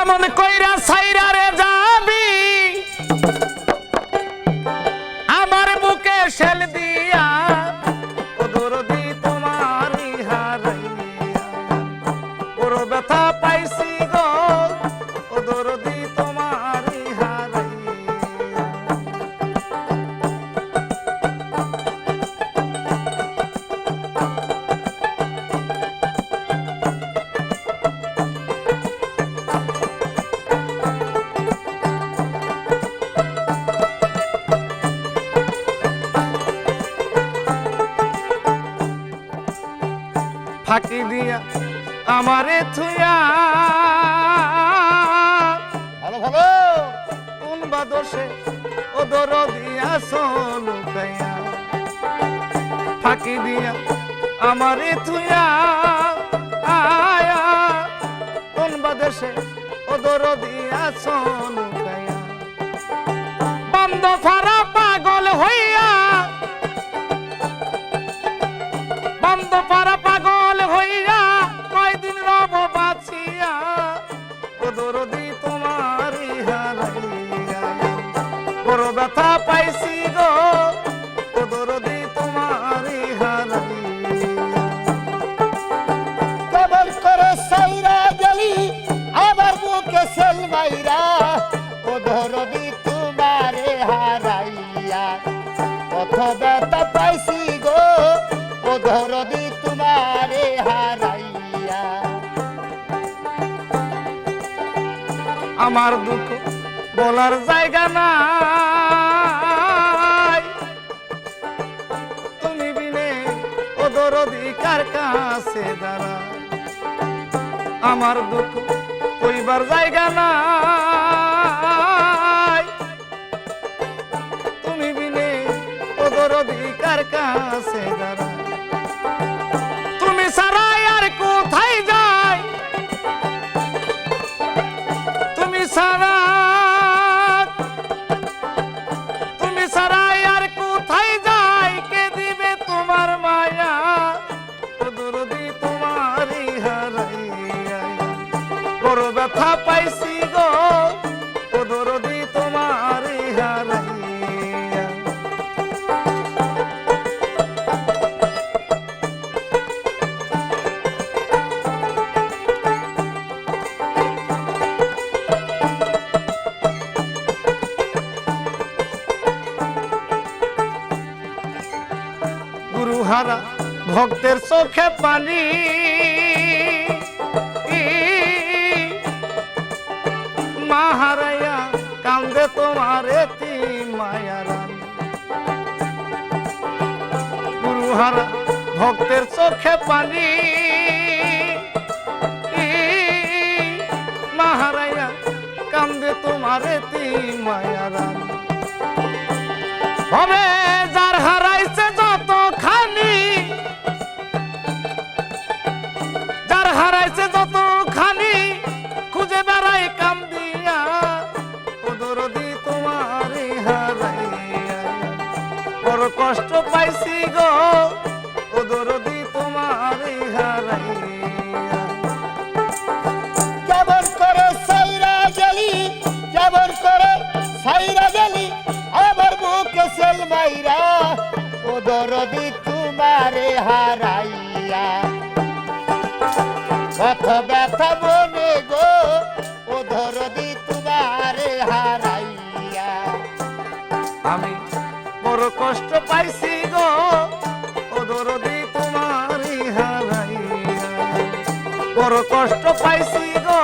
এমন কইরা সাইরা রে যাবি। আমার বুকে শেল দিয়া ওদর দি তোমার হারাইয়া ওর ব্যথা ফাঁকি দিয়া আমারে থুয়া ভালো ভালো। কোন বা দোষে ও দর দিয়া লুকাইয়া ফাঁকি দিয়া আমারে থুয়া আয়া। কোন বা দেশে ও দর দিয়া লুকাইয়া বন্ধ ফারা ব্যথা পাইছি গো। দরদি তোমারি হারাইয়া কেমন করে সাইরা গেলি সেল মাইরা। ও ধরবি তোমারে হারাইয়া। পাইছি গো ও ধরবি তোমারে হারাইয়া। আমার দুঃখ বলার জায়গা নাই। দরদি কার কাছে দাঁড়া? আমার দুঃখ কইবার জায়গা নাই। গুরুহারা, ভক্তের চোখে পানি। মাহারায়া, কান্দে তোমার এতি মায়ারান গুরুহারা, ভক্তের চোখে পানি। মাহারায়া, কান্দে মায়ারান হবে কষ্ট পাইছি গো। ও তোমারে হারাইয়া। কেমন করে সাইরা গেলি কেমন করে সাইরা গেলি আবার মুখে সেল মাইরা হারাইয়া। কত ব্যথা মনে গো বড় কষ্ট পাইছি গো। ও দরদি তোমারি হারাইয়া বড় কষ্ট পাইছি গো।